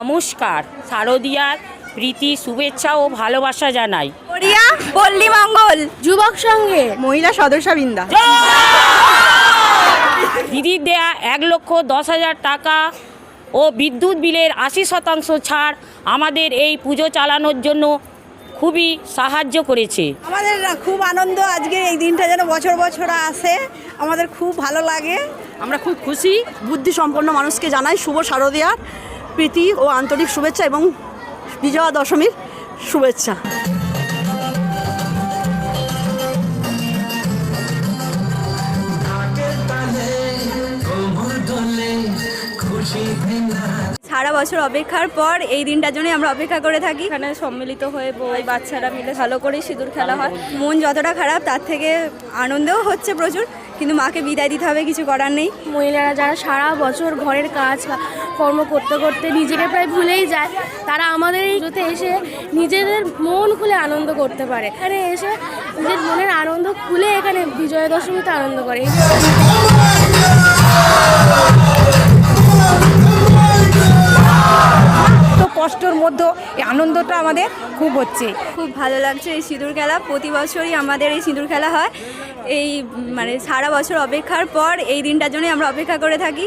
নমস্কার। শারদিয়ার প্রীতি শুভেচ্ছা ও ভালোবাসা জানাই। কোরিয়া পল্লী মঙ্গল। যুবক সংঘে মহিলা সদস্যবৃন্দা। দিদির দেয়া এক লক্ষ দশ হাজার টাকা ও বিদ্যুৎ বিলের আশি শতাংশ ছাড় আমাদের এই পুজো চালানোর জন্য খুবই সাহায্য করেছে। আমাদের খুব আনন্দ আজকে এই দিনটা যেন বছর বছর আসে। আমাদের খুব ভালো লাগে। আমরা খুব খুশি। বুদ্ধি সম্পন্ন মানুষকে জানাই শুভ শারদীয়ার। প্রীতি ও আন্তরিক শুভেচ্ছা এবং বিজয়া দশমীর শুভেচ্ছা। সারা বছর অপেক্ষার পর এই দিনটার জন্যই আমরা অপেক্ষা করে থাকি। এখানে সম্মিলিত হয়ে বই বাচ্চারা মিলে ভালো করে সিঁদুর খেলা হয়। মন যতটা খারাপ তার থেকে আনন্দও হচ্ছে প্রচুর। কিন্তু মাকে বিদায় দিতে হবে, কিছু করার নেই। মহিলারা যারা সারা বছর ঘরের কাজ কর্ম করতে করতে নিজেকে প্রায় ভুলেই যায়, তারা আমাদের এই জুতে এসে নিজেদের মন খুলে আনন্দ করতে পারে। এখানে এসে নিজের মনের আনন্দ খুলে এখানে বিজয়া দশমীতে আনন্দ করে। কষ্টর মধ্যে এই আনন্দটা আমাদের খুব হচ্ছে। খুব ভালো লাগছে এই সিঁদুর খেলা। প্রতি বছরই আমাদের এই সিঁদুর খেলা হয়। এই মানে সারা বছর অপেক্ষার পর এই দিনটার জন্যই আমরা অপেক্ষা করে থাকি।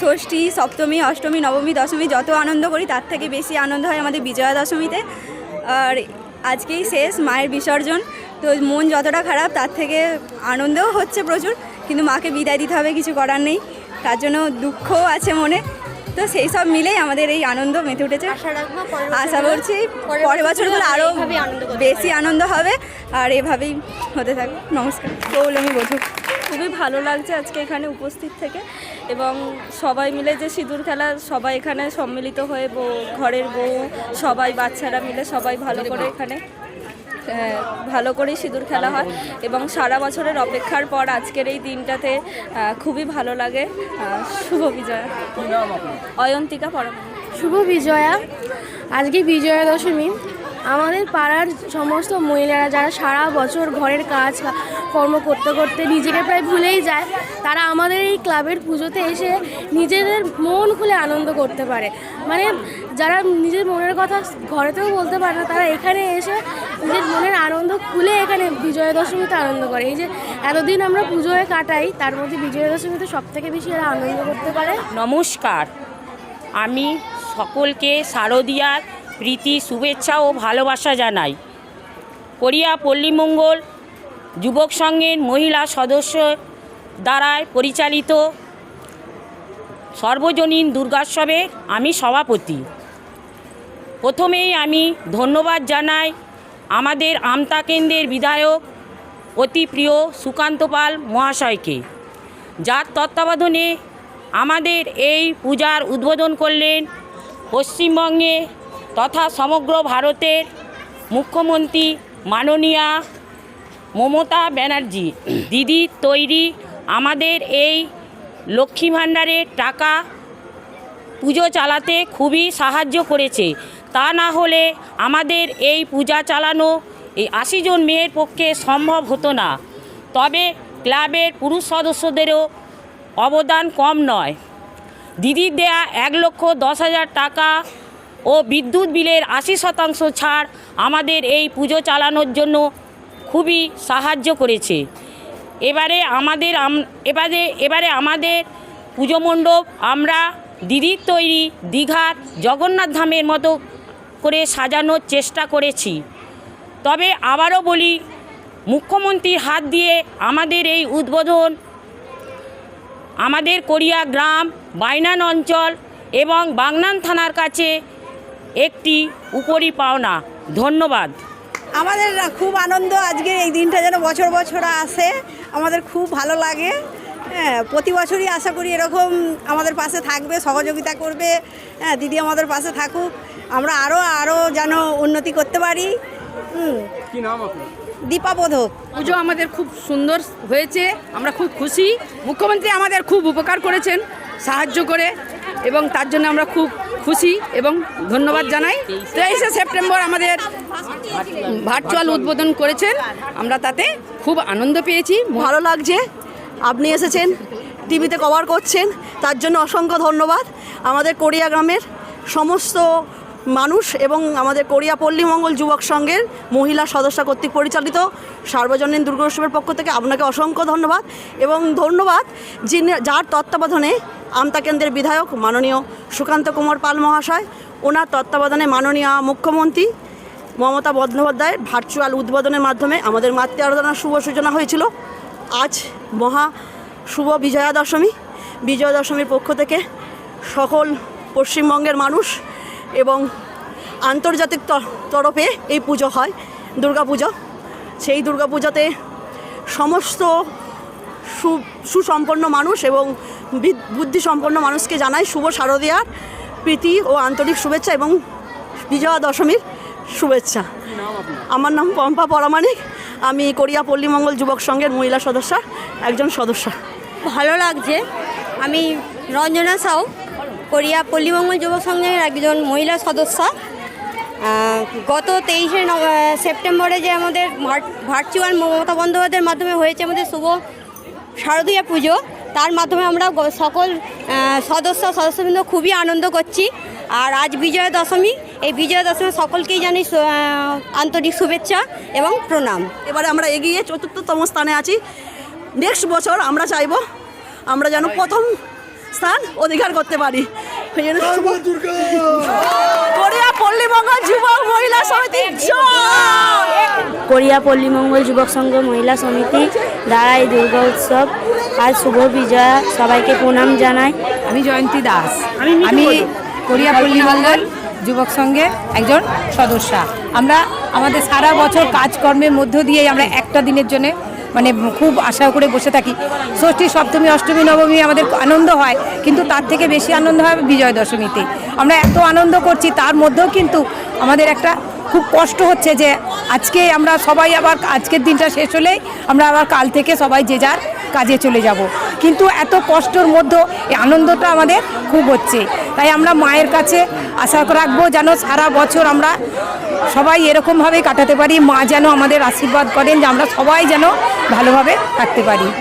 ষষ্ঠী, সপ্তমী, অষ্টমী, নবমী, দশমী যত আনন্দ করি, তার থেকে বেশি আনন্দ হয় আমাদের বিজয়া দশমীতে আর আজকেই শেষ, মায়ের বিসর্জন। তো মন যতটা খারাপ, তার থেকে আনন্দও হচ্ছে প্রচুর। কিন্তু মাকে বিদায় দিতে হবে, কিছু করার নেই। তার জন্য দুঃখও আছে মনে। তো সেই সব মিলেই আমাদের এই আনন্দ মেতে উঠেছে। আশা করছি পরের বছরগুলো আরও বেশি আনন্দ হবে আর এভাবেই হতে থাকবে। নমস্কার। পৌলমী বধূ। খুবই ভালো লাগছে আজকে এখানে উপস্থিত থেকে এবং সবাই মিলে যে সিঁদুর খেলা সবাই এখানে সম্মিলিত হয়ে বউ- ঘরের বউ সবাই বাচ্চারা মিলে সবাই ভালো করে এখানে ভালো করেই সিঁদুর খেলা হয় এবং সারা বছরের অপেক্ষার পর আজকের এই দিনটাতে খুবই ভালো লাগে। শুভ বিজয়া। অয়ন্তিকা পরম। শুভ বিজয়া। আজকে বিজয়া দশমী আমাদের পাড়ার সমস্ত মহিলারা যারা সারা বছর ঘরের কাজ কর্ম করতে করতে নিজেকে প্রায় ভুলেই যায় তারা আমাদের এই ক্লাবের পুজোতে এসে নিজেদের মন খুলে আনন্দ করতে পারে। মানে যারা নিজের মনের কথা ঘরেতেও বলতে পারে না তারা এখানে এসে নিজের মনের আনন্দ খুলে এখানে বিজয়া দশমীতে আনন্দ করে। এই যে এতদিন আমরা পুজোয় কাটাই, তার মধ্যে বিজয়া দশমীতে সব থেকে বেশি এরা আনন্দ করতে পারে? নমস্কার। আমি সকলকে শারদিয়ার প্রীতি, শুভেচ্ছা ও ভালোবাসা জানাই। কোরিয়া পল্লীমঙ্গল যুবক সংঘের মহিলা সদস্য দ্বারায় পরিচালিত সর্বজনীন দুর্গোৎসবে আমি সভাপতি। প্রথমেই আমি ধন্যবাদ জানাই আমাদের আমতা কেন্দ্রের বিধায়ক অতি প্রিয় সুকান্ত পাল মহাশয়কে, যার তত্ত্বাবধানে আমাদের এই পূজার উদ্বোধন করলেন পশ্চিমবঙ্গে তথা সমগ্র ভারতের মুখ্যমন্ত্রী মাননীয়া মমতা ব্যানার্জি। দিদির তৈরি আমাদের এই লক্ষ্মী ভাণ্ডারের টাকা পুজো চালাতে খুবই সাহায্য করেছে। তা না হলে আমাদের এই পূজা চালানো এই আশি জন মেয়ের পক্ষে সম্ভব হতো না। তবে ক্লাবের পুরুষ সদস্যদেরও অবদান কম নয়। দিদির দেয়া এক লক্ষ দশ হাজার টাকা ও বিদ্যুৎ বিলের আশি শতাংশ ছাড় আমাদের এই পুজো চালানোর জন্য খুবই সাহায্য করেছে। এবারে আমাদের এবারে এবারে আমাদের পুজো মণ্ডপ আমরা দিদির তৈরি দীঘার জগন্নাথ ধামের মতো করে সাজানোর চেষ্টা করেছি। তবে আবারও বলি, মুখ্যমন্ত্রীর হাত দিয়ে আমাদের এই উদ্বোধন, আমাদের কোরিয়া গ্রাম, বাইনান অঞ্চল এবং বাগনান থানার কাছে একটি উপরি পাওনা। ধন্যবাদ। আমাদের খুব আনন্দ আজকে এই দিনটা যেন বছর বছর আসে। আমাদের খুব ভালো লাগে। হ্যাঁ প্রতি বছরই আশা করি এরকম আমাদের পাশে থাকবে সহযোগিতা করবে। হ্যাঁ দিদি আমাদের পাশে থাকুক। আমরা আরও আরও যেন উন্নতি করতে পারি। হুম। দীপা বোধক পুজো আমাদের খুব সুন্দর হয়েছে আমরা খুব খুশি। মুখ্যমন্ত্রী আমাদের খুব উপকার করেছেন সাহায্য করে এবং তার জন্য আমরা খুব খুশি এবং ধন্যবাদ জানাই। তেইশে সেপ্টেম্বর আমাদের ভার্চুয়াল উদ্বোধন করেছেন আমরা তাতে খুব আনন্দ পেয়েছি ভালো লাগছে। আপনি এসেছেন, টিভিতে কভার করছেন, তার জন্য অসংখ্য ধন্যবাদ। আমাদের কোরিয়া গ্রামের সমস্ত মানুষ এবং আমাদের কোরিয়া পল্লীমঙ্গল যুবক সংঘের মহিলা সদস্য কর্তৃক পরিচালিত সার্বজনীন দুর্গোৎসবের পক্ষ থেকে আপনাকে অসংখ্য ধন্যবাদ এবং ধন্যবাদ যিনি যার তত্ত্বাবধানে আমতা কেন্দ্রের বিধায়ক মাননীয় সুকান্ত কুমার পাল মহাশয়, ওনার তত্ত্বাবধানে মাননীয় মুখ্যমন্ত্রী মমতা বন্দ্যোপাধ্যায়ের ভার্চুয়াল উদ্বোধনের মাধ্যমে আমাদের মাতৃ আরাধনার শুভ সূচনা হয়েছিল। আজ মহা শুভ বিজয়া দশমী বিজয়া দশমীর পক্ষ থেকে সকল পশ্চিমবঙ্গের মানুষ এবং আন্তর্জাতিক তরফে এই পুজো হয় দুর্গাপুজো। সেই দুর্গাপূজাতে সমস্ত সু সুসম্পন্ন মানুষ এবং বুদ্ধিসম্পন্ন মানুষকে জানাই শুভ শারদীয়ার প্রীতি ও আন্তরিক শুভেচ্ছা এবং বিজয়া দশমীর শুভেচ্ছা আমার নাম পম্পা পরামানিক। আমি কোরিয়া পল্লীমঙ্গল যুবক সংঘের মহিলা সদস্য, একজন সদস্য। ভালো লাগছে। আমি রঞ্জনা সাউ, কোরিয়া পল্লীমঙ্গল যুব সংঘের একজন মহিলা সদস্য। গত তেইশে সেপ্টেম্বরে যে আমাদের ভার্চুয়াল মমতা বন্দ্যোপাধ্যায়ের মাধ্যমে হয়েছে আমাদের শুভ শারদীয়া পুজো, তার মাধ্যমে আমরা সকল সদস্য, সদস্যবৃন্দ খুবই আনন্দ করছি। আর আজ বিজয়া দশমী এই বিজয়া দশমী সকলকেই জানি আন্তরিক শুভেচ্ছা এবং প্রণাম। এবারে আমরা এগিয়ে চতুর্থতম স্থানে আছি। নেক্সট বছর আমরা চাইব আমরা যেন প্রথম স্থান অধিকার করতে পারি। কোরিয়া পল্লীমঙ্গল যুবক মহিলা সমিতি কোরিয়া পল্লীমঙ্গল যুবক সংঘ মহিলা সমিতি দ্বারা এই দুর্গা উৎসব। আজ শুভ বিজয়া। সবাইকে প্রণাম জানাই। আমি জয়ন্তী দাস। আমি কোরিয়া পল্লীমঙ্গল যুবক সংঘের একজন সদস্য। আমরা আমাদের সারা বছর কাজকর্মের মধ্য দিয়ে আমরা একটা দিনের জন্য মানে খুব আশা করে বসে থাকি। ষষ্ঠী, সপ্তমী, অষ্টমী, নবমী আমাদের আনন্দ হয়, কিন্তু তার থেকে বেশি আনন্দ হয় বিজয় দশমীতে। আমরা এত আনন্দ করছি, তার মধ্যেও কিন্তু আমাদের একটা খুব কষ্ট হচ্ছে যে আজকে আমরা সবাই আবার, আজকের দিনটা শেষ হলেই আমরা আবার কাল থেকে সবাই যে যার কাজে চলে যাব। কিন্তু এত কষ্টর মধ্যে এই আনন্দটা আমাদের খুব হচ্ছে। তাই আমরা মায়ের কাছে আশা রাখব যেন সারা বছর আমরা সবাই এরকমভাবেই কাটাতে পারি, মা যেন আমাদের আশীর্বাদ করেন যে আমরা সবাই যেন ভালোভাবে কাটতে পারি।